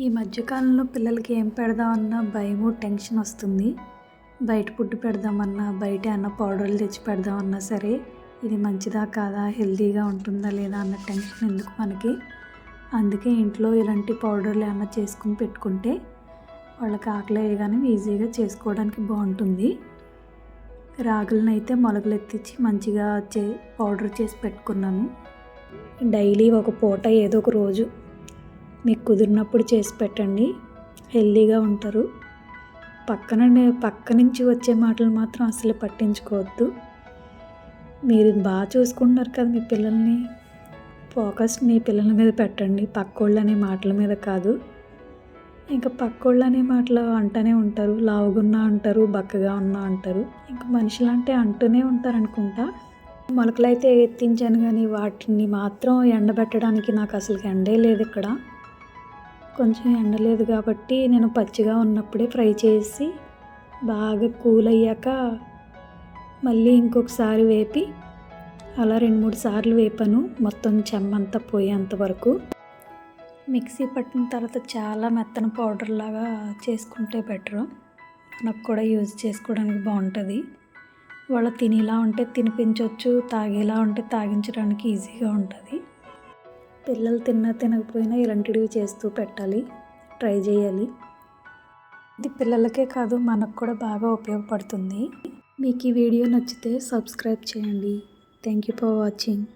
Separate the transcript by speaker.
Speaker 1: ఈ మధ్యకాలంలో పిల్లలకి ఏం పెడదామన్నా భయము టెన్షన్ వస్తుంది. బయట ఫుడ్ పెడదామన్నా బయట అన్న పౌడర్లు తెచ్చి పెడదామన్నా సరే ఇది మంచిదా కాదా హెల్తీగా ఉంటుందా లేదా అన్న టెన్షన్ ఎందుకు మనకి? అందుకే ఇంట్లో ఇలాంటి పౌడర్లు ఏమన్నా చేసుకుని పెట్టుకుంటే వాళ్ళకి ఆకలి వేయగానే ఈజీగా చేసుకోవడానికి బాగుంటుంది. రాగులను అయితే మొలకలు ఎత్తించి మంచిగా చే పౌడర్ చేసి పెట్టుకున్నాను. డైలీ ఒక పూట ఏదో ఒక రోజు మీకు కుదిరినప్పుడు చేసి పెట్టండి. హెల్తీగా ఉంటారు. పక్కన పక్క నుంచి వచ్చే మాటలు మాత్రం అసలు పట్టించుకోవద్దు. మీరు బాగా చూసుకుంటున్నారు కదా మీ పిల్లల్ని. ఫోకస్ మీ పిల్లల మీద పెట్టండి. పక్కోళ్ళు అనే మాటల మీద కాదు. ఇంకా పక్కోళ్ళు అనే మాటలు అంటూనే ఉంటారు. లావుగున్నా అంటారు బక్కగా ఉన్నా అంటారు. ఇంకా మనుషులు అంటే అంటూనే ఉంటారు అనుకుంటా మొలకలైతే ఎత్తించాను కానీ వాటిని మాత్రం ఎండబెట్టడానికి నాకు అసలు ఎండే లేదు ఇక్కడ. కొంచెం ఎండలేదు కాబట్టి నేను పచ్చిగా ఉన్నప్పుడే ఫ్రై చేసి బాగా కూల్ అయ్యాక మళ్ళీ ఇంకొకసారి వేపి అలా రెండు మూడు సార్లు వేపాను. మొత్తం చెమ్మంతా పోయేంత వరకు. మిక్సీ పట్టిన తర్వాత చాలా మెత్తన పౌడర్ లాగా చేసుకుంటే బెటరు. మనకు కూడా యూజ్ చేసుకోవడానికి బాగుంటుంది. వాళ్ళ తినేలా ఉంటే తినిపించవచ్చు తాగేలా ఉంటే తాగించడానికి ఈజీగా ఉంటుంది. పిల్లలు తిన్నా తినకపోయినా ఇలాంటివి చేస్తూ పెట్టాలి. ట్రై చేయాలి. ఇది పిల్లలకే కాదు మనకు కూడా బాగా ఉపయోగపడుతుంది. మీకు ఈ వీడియో నచ్చితే సబ్స్క్రైబ్ చేయండి. Thank you for watching.